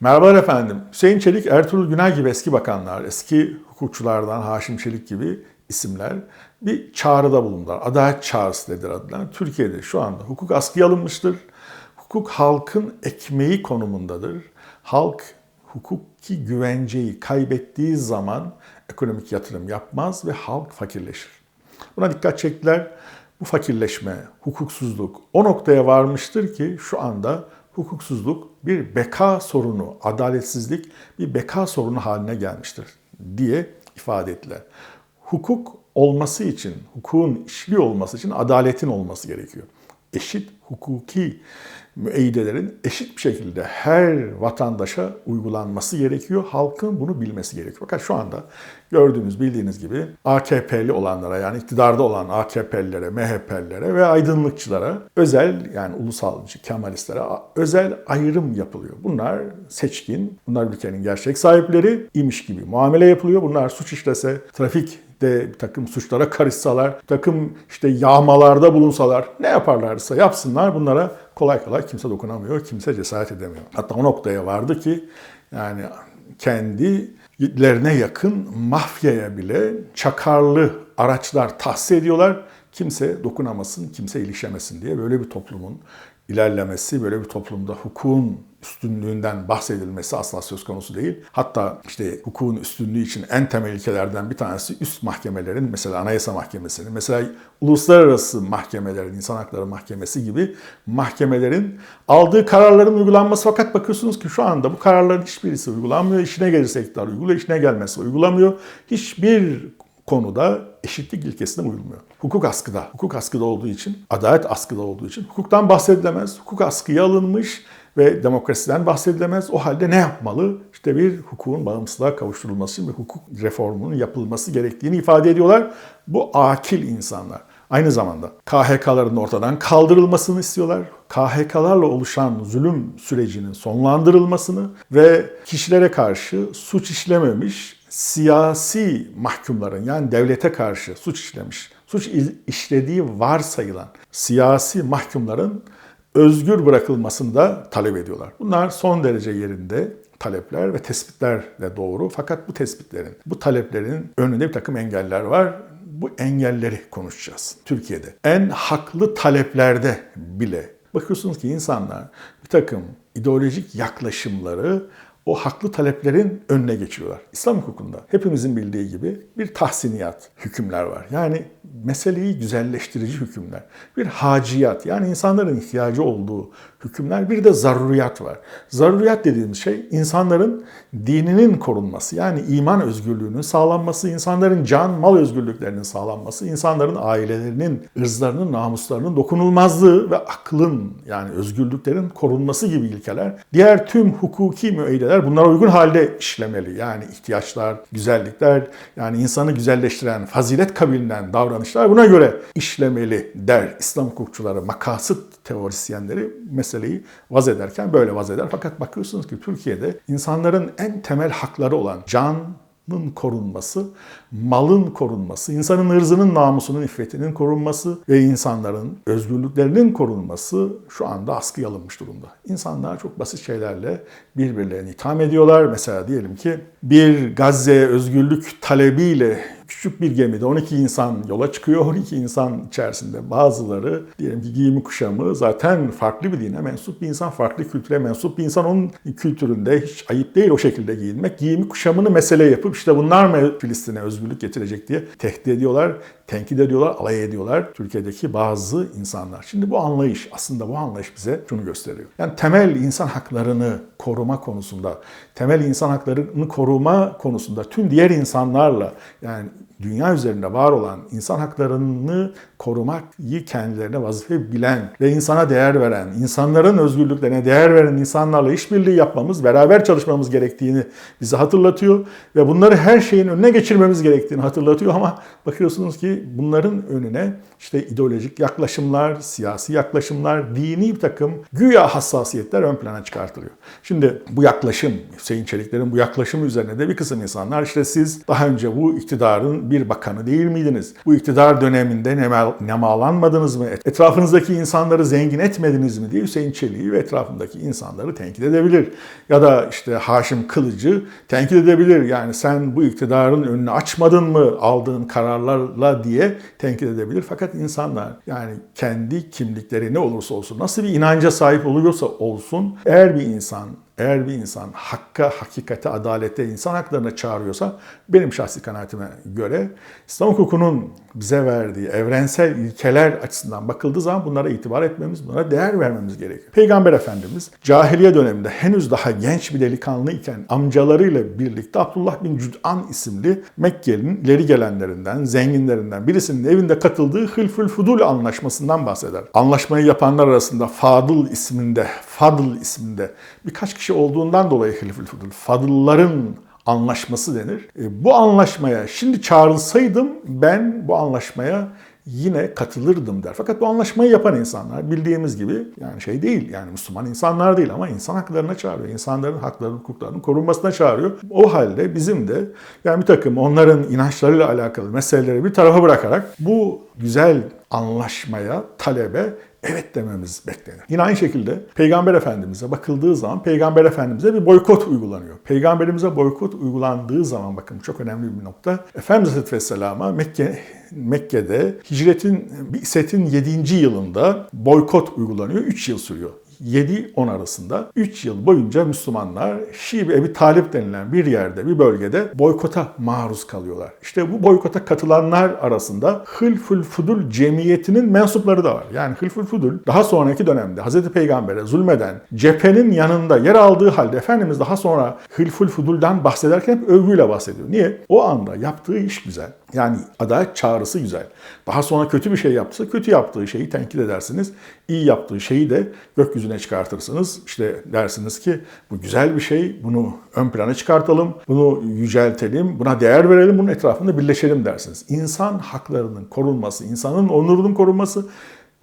Merhabalar efendim. Hüseyin Çelik, Ertuğrul Günay gibi eski bakanlar, eski hukukçulardan Haşim Çelik gibi isimler bir çağrıda bulundular. Adalet çağrısı nedir adına. Türkiye'de şu anda hukuk askıya alınmıştır. Hukuk halkın ekmeği konumundadır. Halk hukuki güvenceyi kaybettiği zaman ekonomik yatırım yapmaz ve halk fakirleşir. Buna dikkat çektiler. Bu fakirleşme, hukuksuzluk o noktaya varmıştır ki şu anda hukuksuzluk bir beka sorunu, adaletsizlik bir beka sorunu haline gelmiştir diye ifade ettiler. Hukuk olması için, hukukun işliyor olması için adaletin olması gerekiyor. Eşit hukuki müeyyidelerin eşit bir şekilde her vatandaşa uygulanması gerekiyor. Halkın bunu bilmesi gerekiyor. Fakat şu anda gördüğünüz, bildiğiniz gibi AKP'li olanlara yani iktidarda olan AKP'lilere, MHP'lilere ve aydınlıkçılara özel yani ulusalcı, Kemalistlere özel ayrım yapılıyor. Bunlar seçkin, bunlar ülkenin gerçek sahipleri imiş gibi muamele yapılıyor. Bunlar suç işlese, trafik de bir takım suçlara karışsalar, bir takım işte yağmalarda bulunsalar ne yaparlarsa yapsınlar bunlara kolay kolay kimse dokunamıyor, kimse cesaret edemiyor. Hatta o noktaya vardı ki yani kendilerine yakın mafyaya bile çakarlı araçlar tahsis ediyorlar. Kimse dokunamasın, kimse ilişemesin diye böyle bir toplumun ilerlemesi, böyle bir toplumda hukukun üstünlüğünden bahsedilmesi asla söz konusu değil. Hatta işte hukukun üstünlüğü için en temel ilkelerden bir tanesi üst mahkemelerin, mesela Anayasa Mahkemesi'nin, mesela uluslararası mahkemelerin, insan hakları mahkemesi gibi mahkemelerin aldığı kararların uygulanması fakat bakıyorsunuz ki şu anda bu kararların hiçbirisi uygulanmıyor. İşine gelirse iktidar uyguluyor, işine gelmezse uygulamıyor. Hiçbir konuda eşitlik ilkesine uyulmuyor. Hukuk askıda. Hukuk askıda olduğu için, adalet askıda olduğu için hukuktan bahsedilemez. Hukuk askıya alınmış ve demokrasiden bahsedilemez. O halde ne yapmalı? İşte bir hukukun bağımsızlığa kavuşturulması ve hukuk reformunun yapılması gerektiğini ifade ediyorlar. Bu akil insanlar. Aynı zamanda KHK'ların ortadan kaldırılmasını istiyorlar. KHK'larla oluşan zulüm sürecinin sonlandırılmasını ve kişilere karşı suç işlememiş siyasi mahkumların yani devlete karşı suç işlemiş, suç işlediği varsayılan siyasi mahkumların özgür bırakılmasını da talep ediyorlar. Bunlar son derece yerinde talepler ve tespitler de doğru. Fakat bu tespitlerin, bu taleplerin önünde bir takım engeller var. Bu engelleri konuşacağız Türkiye'de. En haklı taleplerde bile bakıyorsunuz ki insanlar bir takım ideolojik yaklaşımları o haklı taleplerin önüne geçiyorlar. İslam hukukunda hepimizin bildiği gibi bir tahsiniyat hükümler var. Yani meseleyi güzelleştirici hükümler. Bir haciyat yani insanların ihtiyacı olduğu hükümler. Bir de zaruriyat var. Zaruriyat dediğimiz şey insanların dininin korunması yani iman özgürlüğünün sağlanması, insanların can, mal özgürlüklerinin sağlanması, insanların ailelerinin, ırzlarının, namuslarının dokunulmazlığı ve aklın yani özgürlüklerin korunması gibi ilkeler. Diğer tüm hukuki müeyyideler bunlara uygun halde işlemeli. Yani ihtiyaçlar, güzellikler, yani insanı güzelleştiren, fazilet kabilinden davranışlar buna göre işlemeli der İslam hukukçuları, makasıt teorisyenleri meseleyi vaz ederken böyle vaz eder. Fakat bakıyorsunuz ki Türkiye'de insanların en temel hakları olan can, korunması, malın korunması, insanın ırzının, namusunun, iffetinin korunması ve insanların özgürlüklerinin korunması şu anda askıya alınmış durumda. İnsanlar çok basit şeylerle birbirlerini itham ediyorlar. Mesela diyelim ki bir Gazze özgürlük talebiyle küçük bir gemide 12 insan yola çıkıyor. 12 insan içerisinde bazıları diyelim ki giyimi kuşamı zaten farklı bir dine mensup bir insan, farklı kültüre mensup bir insan. Onun kültüründe hiç ayıp değil o şekilde giyinmek. Giyimi kuşamını mesele yapıp işte bunlar mı Filistin'e özgürlük getirecek diye tehdit ediyorlar, tenkit ediyorlar, alay ediyorlar Türkiye'deki bazı insanlar. Şimdi bu anlayış aslında bu anlayış bize şunu gösteriyor. Yani temel insan haklarını koruma konusunda, temel insan haklarını koruma konusunda tüm diğer insanlarla yani dünya üzerinde var olan insan haklarını korumayı kendilerine vazife bilen ve insana değer veren, insanların özgürlüklerine değer veren insanlarla işbirliği yapmamız, beraber çalışmamız gerektiğini bize hatırlatıyor ve bunları her şeyin önüne geçirmemiz gerektiğini hatırlatıyor ama bakıyorsunuz ki bunların önüne işte ideolojik yaklaşımlar, siyasi yaklaşımlar, dini bir takım güya hassasiyetler ön plana çıkartılıyor. Şimdi bu yaklaşım, Hüseyin Çelikler'in bu yaklaşımı üzerine de bir kısım insanlar işte siz daha önce bu iktidarın bir bakanı değil miydiniz? Bu iktidar döneminde nema- nemalanmadınız mı? Etrafınızdaki insanları zengin etmediniz mi diye Hüseyin Çelik'i ve etrafındaki insanları tenkit edebilir. Ya da işte Haşim Kılıcı tenkit edebilir. Yani sen bu iktidarın önünü açmadın mı aldığın kararlarla diye tenkit edebilir. Fakat insanlar yani kendi kimlikleri ne olursa olsun, nasıl bir inanca sahip oluyorsa olsun, eğer bir insan eğer bir insan hakka, hakikate, adalete, insan haklarına çağırıyorsa benim şahsi kanaatime göre İslam hukukunun bize verdiği evrensel ilkeler açısından bakıldığı zaman bunlara itibar etmemiz, bunlara değer vermemiz gerekiyor. Peygamber Efendimiz cahiliye döneminde henüz daha genç bir delikanlı iken amcalarıyla birlikte Abdullah bin Cüd'an isimli Mekke'nin ileri gelenlerinden, zenginlerinden birisinin evinde katıldığı Hılfül Fudul anlaşmasından bahseder. Anlaşmayı yapanlar arasında Fadıl isminde, Fadıl isminde birkaç kişi olduğundan dolayı Hılfül Fudul, Fadılların anlaşması denir. E, bu anlaşmaya şimdi çağrılsaydım ben bu anlaşmaya yine katılırdım der. Fakat bu anlaşmayı yapan insanlar bildiğimiz gibi yani şey değil yani Müslüman insanlar değil ama insan haklarına çağırıyor. İnsanların haklarının, hukuklarının korunmasına çağırıyor. O halde bizim de yani bir takım onların inançlarıyla alakalı meseleleri bir tarafa bırakarak bu güzel anlaşmaya, talebe evet dememiz beklenir. Yine aynı şekilde Peygamber Efendimiz'e bakıldığı zaman Peygamber Efendimiz'e bir boykot uygulanıyor. Peygamberimize boykot uygulandığı zaman bakın çok önemli bir nokta. Efendimiz Aleyhisselam'a Mekke Mekke'de hicretin, Bi'setin 7. yılında boykot uygulanıyor. 3 yıl sürüyor. 7-10 arasında 3 yıl boyunca Müslümanlar Şibi Ebi Talip denilen bir yerde, bir bölgede boykota maruz kalıyorlar. İşte bu boykota katılanlar arasında Hılful Fudul cemiyetinin mensupları da var. Yani Hılful Fudul daha sonraki dönemde Hz. Peygamber'e zulmeden cephenin yanında yer aldığı halde Efendimiz daha sonra Hılful Fudul'dan bahsederken hep övgüyle bahsediyor. Niye? O anda yaptığı iş güzel. Yani adalet çağrısı güzel. Daha sonra kötü bir şey yaptıysa kötü yaptığı şeyi tenkit edersiniz. İyi yaptığı şeyi de gökyüzüne çıkartırsınız. İşte dersiniz ki bu güzel bir şey, bunu ön plana çıkartalım, bunu yüceltelim, buna değer verelim, bunun etrafında birleşelim dersiniz. İnsan haklarının korunması, insanın onurunun korunması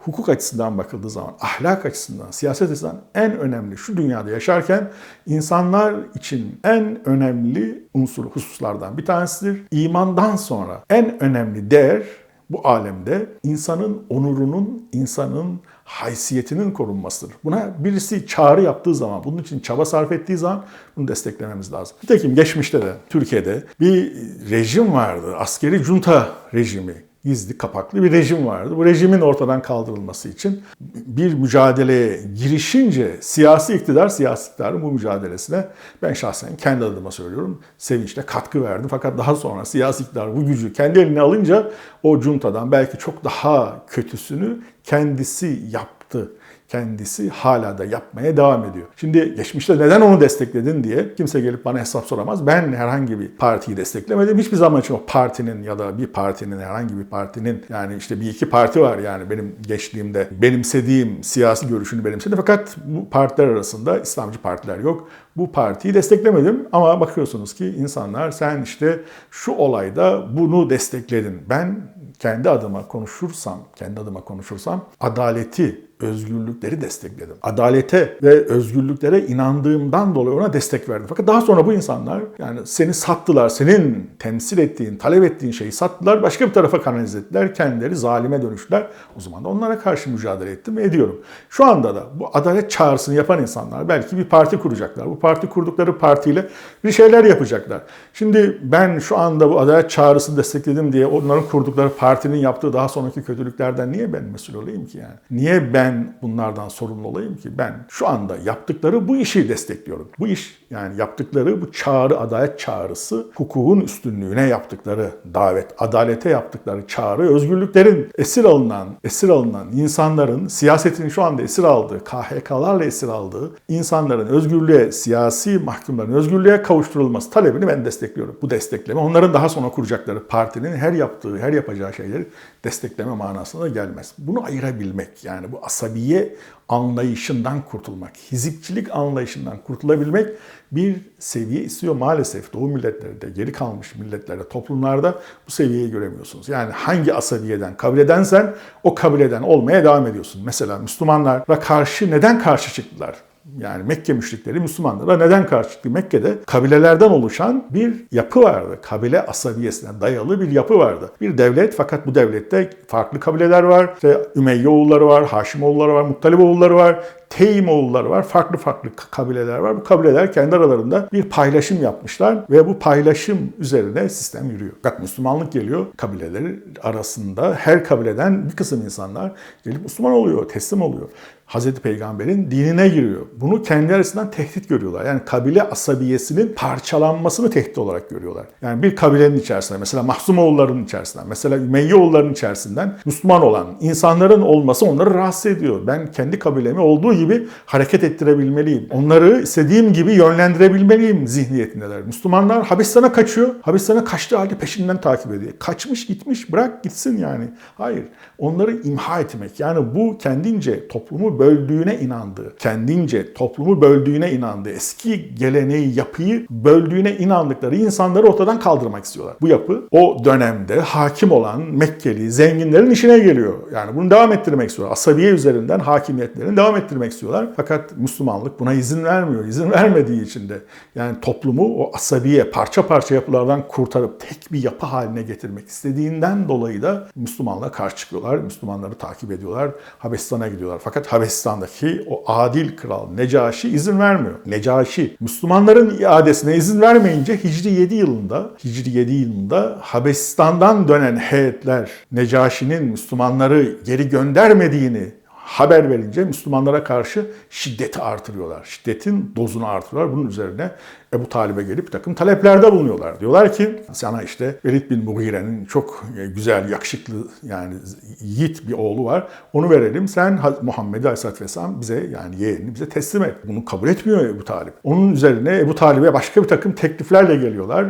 hukuk açısından bakıldığı zaman, ahlak açısından, siyaset açısından en önemli şu dünyada yaşarken insanlar için en önemli unsur hususlardan bir tanesidir. İmandan sonra en önemli değer bu alemde insanın onurunun, insanın haysiyetinin korunmasıdır. Buna birisi çağrı yaptığı zaman, bunun için çaba sarf ettiği zaman bunu desteklememiz lazım. Nitekim geçmişte de Türkiye'de bir rejim vardı. Askeri junta rejimi gizli kapaklı bir rejim vardı. Bu rejimin ortadan kaldırılması için bir mücadeleye girişince siyasi iktidar, siyasi iktidarın bu mücadelesine ben şahsen kendi adıma söylüyorum sevinçle katkı verdim. Fakat daha sonra siyasi iktidar bu gücü kendi eline alınca o juntadan belki çok daha kötüsünü kendisi yaptı kendisi hala da yapmaya devam ediyor. Şimdi geçmişte neden onu destekledin diye kimse gelip bana hesap soramaz. Ben herhangi bir partiyi desteklemedim. Hiçbir zaman için o partinin ya da bir partinin herhangi bir partinin yani işte bir iki parti var yani benim geçtiğimde benimsediğim siyasi görüşünü benimsedim. Fakat bu partiler arasında İslamcı partiler yok. Bu partiyi desteklemedim ama bakıyorsunuz ki insanlar sen işte şu olayda bunu destekledin. Ben kendi adıma konuşursam, kendi adıma konuşursam adaleti özgürlükleri destekledim. Adalete ve özgürlüklere inandığımdan dolayı ona destek verdim. Fakat daha sonra bu insanlar yani seni sattılar, senin temsil ettiğin, talep ettiğin şeyi sattılar, başka bir tarafa kanalize ettiler, kendileri zalime dönüştüler. O zaman da onlara karşı mücadele ettim ve ediyorum. Şu anda da bu adalet çağrısını yapan insanlar belki bir parti kuracaklar. Bu parti kurdukları partiyle bir şeyler yapacaklar. Şimdi ben şu anda bu adalet çağrısını destekledim diye onların kurdukları partinin yaptığı daha sonraki kötülüklerden niye ben mesul olayım ki yani? Niye ben ben bunlardan sorumlu olayım ki? Ben şu anda yaptıkları bu işi destekliyorum. Bu iş yani yaptıkları bu çağrı, adalet çağrısı, hukukun üstünlüğüne yaptıkları davet, adalete yaptıkları çağrı, özgürlüklerin esir alınan, esir alınan insanların, siyasetin şu anda esir aldığı, KHK'larla esir aldığı insanların özgürlüğe, siyasi mahkumların özgürlüğe kavuşturulması talebini ben destekliyorum. Bu destekleme onların daha sonra kuracakları partinin her yaptığı, her yapacağı şeyleri destekleme manasına gelmez. Bunu ayırabilmek yani bu asabiye anlayışından kurtulmak, hizipçilik anlayışından kurtulabilmek bir seviye istiyor. Maalesef Doğu milletlerinde, geri kalmış milletlerde, toplumlarda bu seviyeyi göremiyorsunuz. Yani hangi asabiyeden kabul edensen o kabul eden olmaya devam ediyorsun. Mesela Müslümanlara karşı neden karşı çıktılar? Yani Mekke müşrikleri Müslümanlara neden karşı çıktı? Mekke'de kabilelerden oluşan bir yapı vardı. Kabile asabiyesine dayalı bir yapı vardı. Bir devlet fakat bu devlette farklı kabileler var. İşte Ümeyye oğulları var, Haşim oğulları var, Muttalip oğulları var. Teyim oğulları var, farklı farklı kabileler var. Bu kabileler kendi aralarında bir paylaşım yapmışlar ve bu paylaşım üzerine sistem yürüyor. Fakat Müslümanlık geliyor kabileleri arasında her kabileden bir kısım insanlar gelip Müslüman oluyor, teslim oluyor. Hazreti Peygamber'in dinine giriyor. Bunu kendi arasından tehdit görüyorlar. Yani kabile asabiyesinin parçalanmasını tehdit olarak görüyorlar. Yani bir kabilenin içerisinde mesela Mahzumoğulların içerisinden, mesela Ümeyyeoğulların içerisinden Müslüman olan insanların olması onları rahatsız ediyor. Ben kendi kabilemi olduğu gibi hareket ettirebilmeliyim. Onları istediğim gibi yönlendirebilmeliyim zihniyetindeler. Müslümanlar Habeşistan'a kaçıyor. Habeşistan'a kaçtığı halde peşinden takip ediyor. Kaçmış gitmiş bırak gitsin yani. Hayır. Onları imha etmek. Yani bu kendince böldüğüne inandığı, kendince toplumu böldüğüne inandığı, eski geleneği, yapıyı böldüğüne inandıkları insanları ortadan kaldırmak istiyorlar. Bu yapı o dönemde hakim olan Mekkeli zenginlerin işine geliyor. Yani bunu devam ettirmek istiyorlar. Asabiye üzerinden hakimiyetlerini devam ettirmek istiyorlar. Fakat Müslümanlık buna izin vermiyor. İzin vermediği için de yani toplumu o asabiye parça parça yapılardan kurtarıp tek bir yapı haline getirmek istediğinden dolayı da Müslümanlığa karşı çıkıyorlar. Müslümanları takip ediyorlar. Habeşistan'a gidiyorlar. Fakat Habeşistan'daki o adil kral Necaşi izin vermiyor. Necaşi Müslümanların iadesine izin vermeyince Hicri 7 yılında Hicri 7 yılında Habeşistan'dan dönen heyetler Necaşi'nin Müslümanları geri göndermediğini haber verince Müslümanlara karşı şiddeti artırıyorlar. Şiddetin dozunu artırıyorlar. Bunun üzerine Ebu Talib'e gelip bir takım taleplerde bulunuyorlar. Diyorlar ki sana işte Velid bin Mughire'nin çok güzel, yakışıklı yani yiğit bir oğlu var. Onu verelim. Sen Muhammed Aleyhisselatü Vesselam bize yani yeğenini bize teslim et. Bunu kabul etmiyor Ebu Talip. Onun üzerine Ebu Talib'e başka bir takım tekliflerle geliyorlar.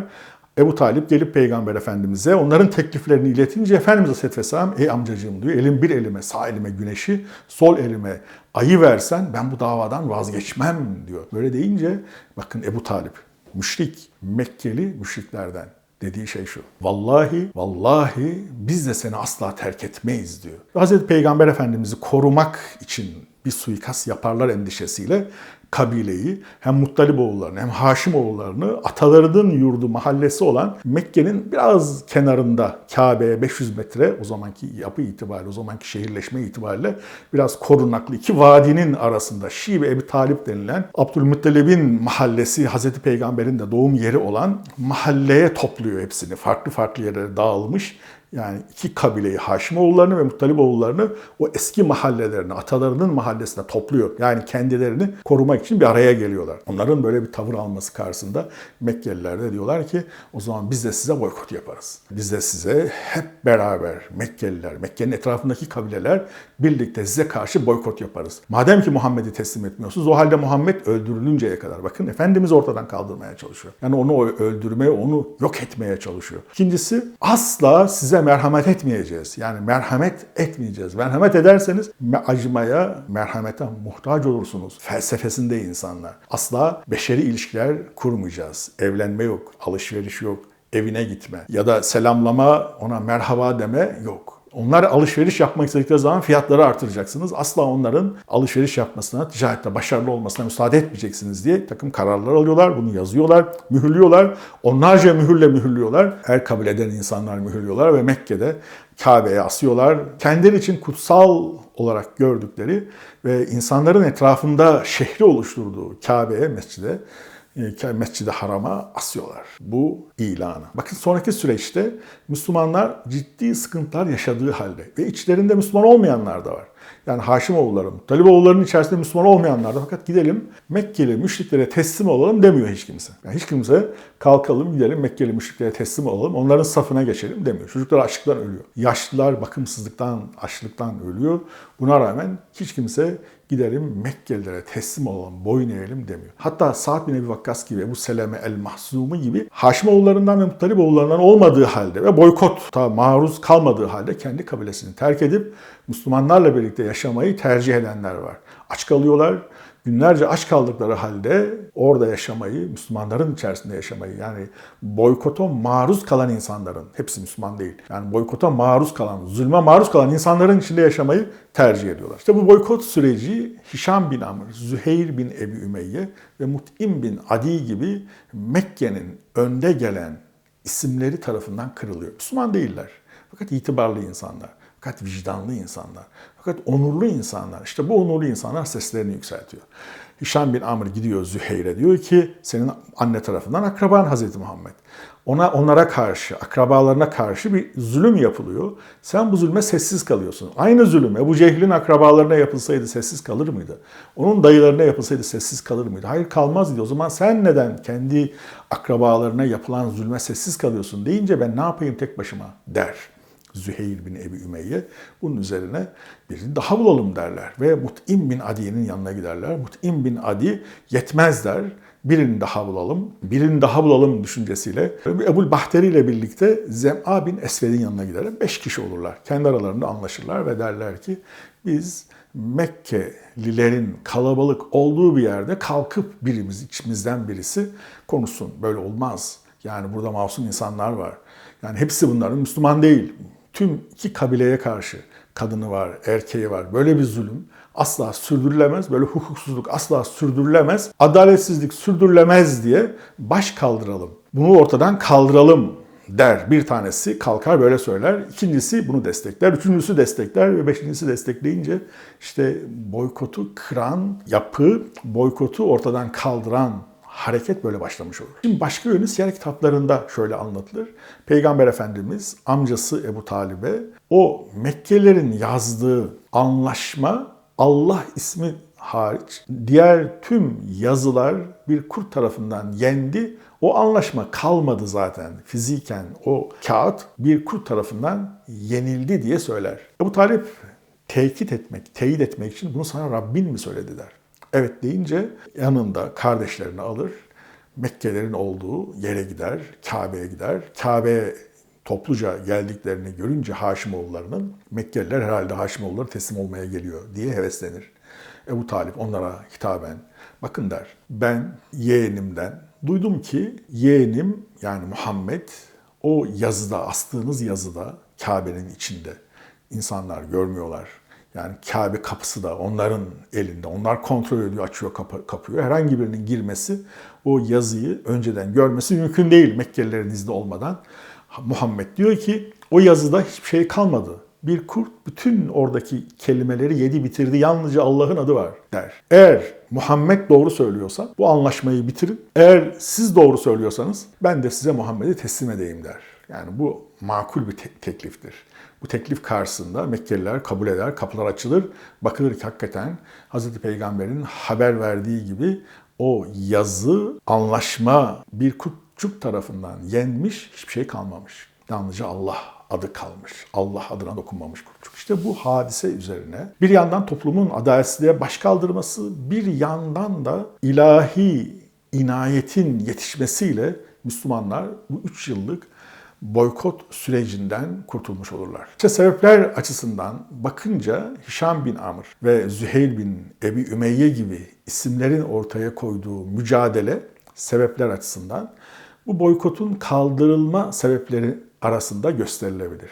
Ebu Talip gelip Peygamber Efendimiz'e onların tekliflerini iletince Efendimiz Aleyhisselatü Vesselam ey amcacığım diyor elim bir elime sağ elime güneşi sol elime ayı versen ben bu davadan vazgeçmem diyor. Böyle deyince bakın Ebu Talip müşrik Mekkeli müşriklerden dediği şey şu. Vallahi, vallahi biz de seni asla terk etmeyiz diyor. Hazreti Peygamber Efendimiz'i korumak için bir suikast yaparlar endişesiyle kabileyi hem Muttaliboğullarını hem Haşimoğullarını atalarının yurdu mahallesi olan Mekke'nin biraz kenarında Kabe'ye 500 metre o zamanki yapı itibariyle o zamanki şehirleşme itibariyle biraz korunaklı iki vadinin arasında Şii ve Ebi Talip denilen Abdülmuttalib'in mahallesi Hazreti Peygamber'in de doğum yeri olan mahalleye topluyor hepsini. Farklı farklı yerlere dağılmış yani iki kabileyi Haşimoğullarını ve Muttaliboğullarını o eski mahallelerine, atalarının mahallesine topluyor. Yani kendilerini korumak için bir araya geliyorlar. Onların böyle bir tavır alması karşısında Mekkeliler de diyorlar ki o zaman biz de size boykot yaparız. Biz de size hep beraber Mekkeliler, Mekke'nin etrafındaki kabileler birlikte size karşı boykot yaparız. Madem ki Muhammed'i teslim etmiyorsunuz o halde Muhammed öldürülünceye kadar bakın Efendimiz ortadan kaldırmaya çalışıyor. Yani onu öldürmeye, onu yok etmeye çalışıyor. İkincisi asla size merhamet etmeyeceğiz. Yani merhamet etmeyeceğiz. Merhamet ederseniz acımaya, merhamete muhtaç olursunuz. Felsefesinde insanlar. Asla beşeri ilişkiler kurmayacağız. Evlenme yok, alışveriş yok, evine gitme ya da selamlama, ona merhaba deme yok. Onlar alışveriş yapmak istedikleri zaman fiyatları artıracaksınız. Asla onların alışveriş yapmasına, ticarette başarılı olmasına müsaade etmeyeceksiniz diye takım kararlar alıyorlar. Bunu yazıyorlar, mühürlüyorlar. Onlarca mühürle mühürlüyorlar. Her kabileden insanlar mühürlüyorlar ve Mekke'de Kabe'ye asıyorlar. Kendileri için kutsal olarak gördükleri ve insanların etrafında şehri oluşturduğu Kabe'ye, mescide Mescid-i Haram'a asıyorlar. Bu ilanı. Bakın sonraki süreçte Müslümanlar ciddi sıkıntılar yaşadığı halde ve içlerinde Müslüman olmayanlar da var. Yani Haşimoğulları, Taliboğullarının içerisinde Müslüman olmayanlar da fakat gidelim Mekkeli müşriklere teslim olalım demiyor hiç kimse. Yani hiç kimse kalkalım gidelim Mekkeli müşriklere teslim olalım, onların safına geçelim demiyor. Çocuklar açlıktan ölüyor. Yaşlılar bakımsızlıktan, açlıktan ölüyor. Buna rağmen hiç kimse gidelim Mekkelilere teslim olalım, boyun eğelim demiyor. Hatta Sa'd bin Ebi Vakkas gibi, bu Seleme el-Mahzumi gibi Haşimoğullarından ve Muttaliboğullarından olmadığı halde ve boykota maruz kalmadığı halde kendi kabilesini terk edip Müslümanlarla birlikte yaşamayı tercih edenler var. Aç kalıyorlar, günlerce aç kaldıkları halde orada yaşamayı, Müslümanların içerisinde yaşamayı yani boykota maruz kalan insanların, hepsi Müslüman değil. Yani boykota maruz kalan, zulme maruz kalan insanların içinde yaşamayı tercih ediyorlar. İşte bu boykot süreci Hişam bin Amr, Züheyr bin Ebi Ümeyye ve Mut'im bin Adi gibi Mekke'nin önde gelen isimleri tarafından kırılıyor. Müslüman değiller. Fakat itibarlı insanlar. Fakat vicdanlı insanlar. Fakat onurlu insanlar. İşte bu onurlu insanlar seslerini yükseltiyor. Hişam bin Amr gidiyor Züheyr'e diyor ki senin anne tarafından akraban Hazreti Muhammed. Ona onlara karşı, akrabalarına karşı bir zulüm yapılıyor. Sen bu zulme sessiz kalıyorsun. Aynı zulüm Ebu Cehil'in akrabalarına yapılsaydı sessiz kalır mıydı? Onun dayılarına yapılsaydı sessiz kalır mıydı? Hayır kalmazdı. O zaman sen neden kendi akrabalarına yapılan zulme sessiz kalıyorsun deyince ben ne yapayım tek başıma der. Züheyr bin Ebi Ümeyye. Bunun üzerine birini daha bulalım derler. Ve Mut'im bin Adi'nin yanına giderler. Mut'im bin Adi yetmez der. Birini daha bulalım, birini daha bulalım düşüncesiyle Ebul Bahteri ile birlikte Zem'a bin Esved'in yanına giderler. Beş kişi olurlar. Kendi aralarında anlaşırlar ve derler ki biz Mekkelilerin kalabalık olduğu bir yerde kalkıp birimiz, içimizden birisi konuşsun. Böyle olmaz. Yani burada masum insanlar var. Yani hepsi bunların Müslüman değil tüm iki kabileye karşı kadını var, erkeği var. Böyle bir zulüm asla sürdürülemez. Böyle hukuksuzluk asla sürdürülemez. Adaletsizlik sürdürülemez diye baş kaldıralım. Bunu ortadan kaldıralım der. Bir tanesi kalkar böyle söyler. İkincisi bunu destekler. Üçüncüsü destekler ve beşincisi destekleyince işte boykotu kıran yapı, boykotu ortadan kaldıran hareket böyle başlamış olur. Şimdi başka yönü siyer kitaplarında şöyle anlatılır. Peygamber Efendimiz amcası Ebu Talib'e o Mekkelerin yazdığı anlaşma Allah ismi hariç diğer tüm yazılar bir kurt tarafından yendi. O anlaşma kalmadı zaten fiziken o kağıt bir kurt tarafından yenildi diye söyler. Ebu Talip tekit etmek, teyit etmek için bunu sana Rabbin mi söyledi der. Evet deyince yanında kardeşlerini alır, Mekkelerin olduğu yere gider, Kabe'ye gider. Kabe topluca geldiklerini görünce Haşimoğullarının Mekkeliler herhalde Haşimoğulları teslim olmaya geliyor diye heveslenir. Ebu Talip onlara hitaben bakın der ben yeğenimden duydum ki yeğenim yani Muhammed o yazıda astığınız yazıda Kabe'nin içinde insanlar görmüyorlar yani Kabe kapısı da onların elinde. Onlar kontrol ediyor, açıyor, kapı, kapıyor. Herhangi birinin girmesi, o yazıyı önceden görmesi mümkün değil Mekkelilerin izni olmadan. Muhammed diyor ki o yazıda hiçbir şey kalmadı. Bir kurt bütün oradaki kelimeleri yedi bitirdi. Yalnızca Allah'ın adı var der. Eğer Muhammed doğru söylüyorsa bu anlaşmayı bitirin. Eğer siz doğru söylüyorsanız ben de size Muhammed'i teslim edeyim der. Yani bu makul bir te- tekliftir. Bu teklif karşısında Mekkeliler kabul eder, kapılar açılır. Bakılır ki hakikaten Hz. Peygamber'in haber verdiği gibi o yazı, anlaşma bir kutçuk tarafından yenmiş, hiçbir şey kalmamış. Yalnızca Allah adı kalmış. Allah adına dokunmamış kurtçuk. İşte bu hadise üzerine bir yandan toplumun adaletsizliğe baş kaldırması, bir yandan da ilahi inayetin yetişmesiyle Müslümanlar bu üç yıllık boykot sürecinden kurtulmuş olurlar. İşte sebepler açısından bakınca Hişam bin Amr ve Züheyl bin Ebi Ümeyye gibi isimlerin ortaya koyduğu mücadele sebepler açısından bu boykotun kaldırılma sebepleri arasında gösterilebilir.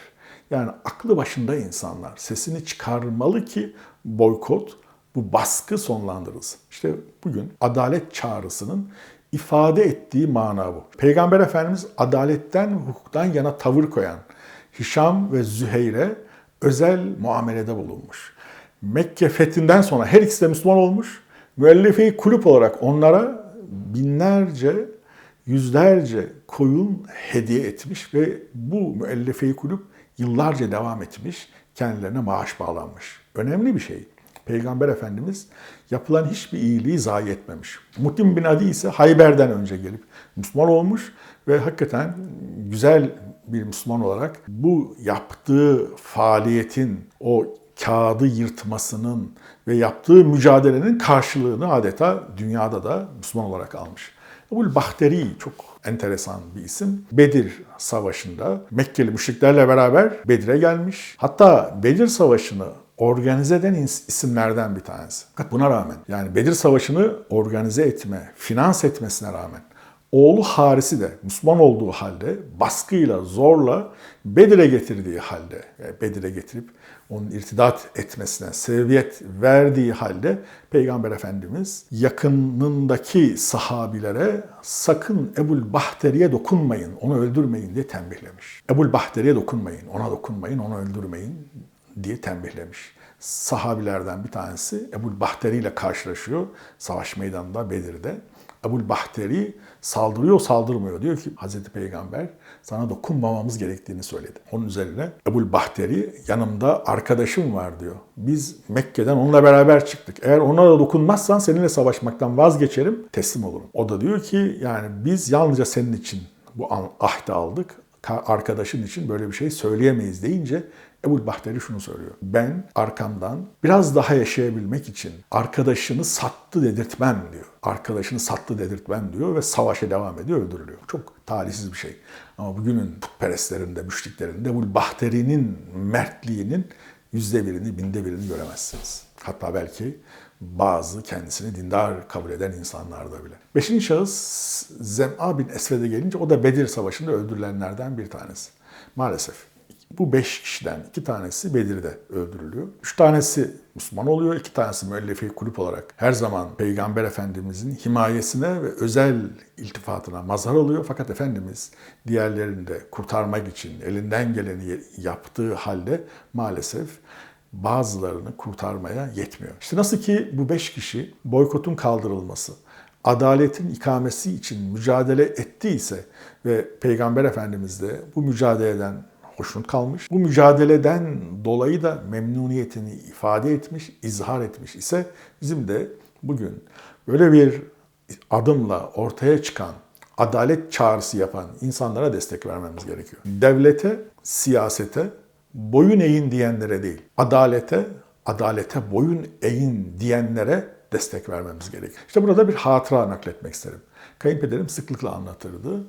Yani aklı başında insanlar sesini çıkarmalı ki boykot bu baskı sonlandırılsın. İşte bugün adalet çağrısının ifade ettiği mana bu. Peygamber Efendimiz adaletten, hukuktan yana tavır koyan Hişam ve Züheyre özel muamelede bulunmuş. Mekke fethinden sonra her ikisi de Müslüman olmuş. Müellife kulüp olarak onlara binlerce, yüzlerce koyun hediye etmiş ve bu müellife kulüp yıllarca devam etmiş, kendilerine maaş bağlanmış. Önemli bir şey. Peygamber Efendimiz yapılan hiçbir iyiliği zayi etmemiş. Mutim bin Adi ise Hayber'den önce gelip Müslüman olmuş ve hakikaten güzel bir Müslüman olarak bu yaptığı faaliyetin, o kağıdı yırtmasının ve yaptığı mücadelenin karşılığını adeta dünyada da Müslüman olarak almış. Ebul Bahteri çok enteresan bir isim. Bedir Savaşı'nda Mekkeli müşriklerle beraber Bedir'e gelmiş. Hatta Bedir Savaşı'nı organize eden isimlerden bir tanesi. Fakat buna rağmen yani Bedir Savaşı'nı organize etme, finans etmesine rağmen oğlu Haris'i de Müslüman olduğu halde baskıyla, zorla Bedir'e getirdiği halde, yani Bedir'e getirip onun irtidat etmesine sebebiyet verdiği halde Peygamber Efendimiz yakınındaki sahabilere sakın Ebul Bahteri'ye dokunmayın, onu öldürmeyin diye tembihlemiş. Ebul Bahteri'ye dokunmayın, ona dokunmayın, onu öldürmeyin diye tembihlemiş. Sahabilerden bir tanesi Ebul Bahteri ile karşılaşıyor savaş meydanında Bedir'de. Ebul Bahteri saldırıyor saldırmıyor. Diyor ki Hazreti Peygamber sana dokunmamamız gerektiğini söyledi. Onun üzerine Ebul Bahteri yanımda arkadaşım var diyor. Biz Mekke'den onunla beraber çıktık. Eğer ona da dokunmazsan seninle savaşmaktan vazgeçerim, teslim olurum. O da diyor ki yani biz yalnızca senin için bu ahdi aldık. Ka- Arkadaşın için böyle bir şey söyleyemeyiz deyince Ebul Bahteri şunu söylüyor. Ben arkamdan biraz daha yaşayabilmek için arkadaşını sattı dedirtmem diyor. Arkadaşını sattı dedirtmem diyor ve savaşa devam ediyor, öldürülüyor. Çok talihsiz bir şey. Ama bugünün putperestlerinde, müşriklerinde Ebul Bahteri'nin mertliğinin yüzde birini, binde birini göremezsiniz. Hatta belki bazı kendisini dindar kabul eden insanlarda bile. Beşinci şahıs Zem'a bin Esved'e gelince o da Bedir Savaşı'nda öldürülenlerden bir tanesi. Maalesef bu beş kişiden iki tanesi Bedir'de öldürülüyor. Üç tanesi Müslüman oluyor, iki tanesi müellefi kulüp olarak her zaman Peygamber Efendimizin himayesine ve özel iltifatına mazhar oluyor. Fakat Efendimiz diğerlerini de kurtarmak için elinden geleni yaptığı halde maalesef bazılarını kurtarmaya yetmiyor. İşte nasıl ki bu beş kişi boykotun kaldırılması, adaletin ikamesi için mücadele ettiyse ve Peygamber Efendimiz de bu mücadeleden hoşnut kalmış. Bu mücadeleden dolayı da memnuniyetini ifade etmiş, izhar etmiş ise bizim de bugün böyle bir adımla ortaya çıkan adalet çağrısı yapan insanlara destek vermemiz gerekiyor. Devlete, siyasete boyun eğin diyenlere değil, adalete, adalete boyun eğin diyenlere destek vermemiz gerekiyor. İşte burada bir hatıra nakletmek isterim. Kayınpederim sıklıkla anlatırdı.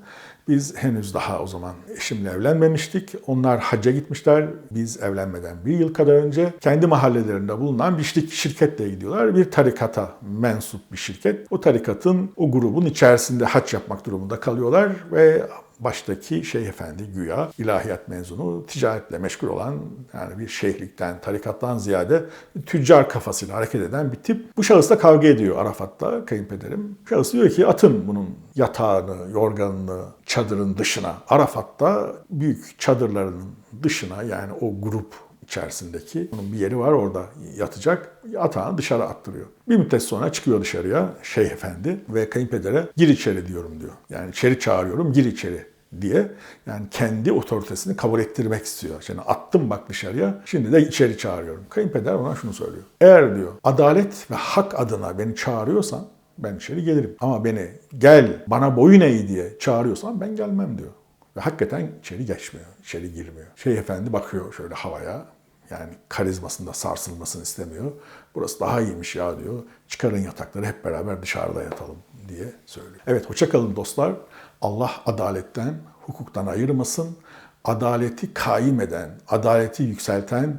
Biz henüz daha o zaman eşimle evlenmemiştik. Onlar hacca gitmişler. Biz evlenmeden bir yıl kadar önce kendi mahallelerinde bulunan bir şirketle gidiyorlar. Bir tarikata mensup bir şirket. O tarikatın, o grubun içerisinde hac yapmak durumunda kalıyorlar ve baştaki şeyh efendi güya ilahiyat mezunu, ticaretle meşgul olan yani bir şeyhlikten, tarikattan ziyade tüccar kafasıyla hareket eden bir tip. Bu şahısla kavga ediyor Arafat'ta kayınpederim. Şahıs diyor ki atın bunun yatağını, yorganını çadırın dışına. Arafat'ta büyük çadırlarının dışına yani o grup içerisindeki bunun bir yeri var orada yatacak. Atağını dışarı attırıyor. Bir müddet sonra çıkıyor dışarıya Şeyh Efendi ve kayınpedere gir içeri diyorum diyor. Yani içeri çağırıyorum gir içeri diye yani kendi otoritesini kabul ettirmek istiyor. Şimdi attım bak dışarıya şimdi de içeri çağırıyorum. Kayınpeder ona şunu söylüyor. Eğer diyor adalet ve hak adına beni çağırıyorsan ben içeri gelirim. Ama beni gel bana boyun eğ diye çağırıyorsan ben gelmem diyor. Ve hakikaten içeri geçmiyor, içeri girmiyor. Şeyh Efendi bakıyor şöyle havaya, yani karizmasında sarsılmasını istemiyor. Burası daha iyiymiş ya diyor. Çıkarın yatakları hep beraber dışarıda yatalım diye söylüyor. Evet hoşçakalın dostlar. Allah adaletten, hukuktan ayırmasın. Adaleti kaim eden, adaleti yükselten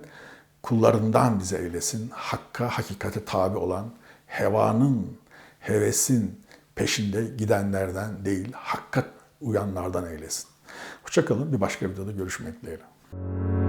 kullarından bize eylesin. Hakka, hakikate tabi olan, hevanın, hevesin peşinde gidenlerden değil, hakka uyanlardan eylesin. Hoşçakalın. Bir başka videoda görüşmek dileğiyle.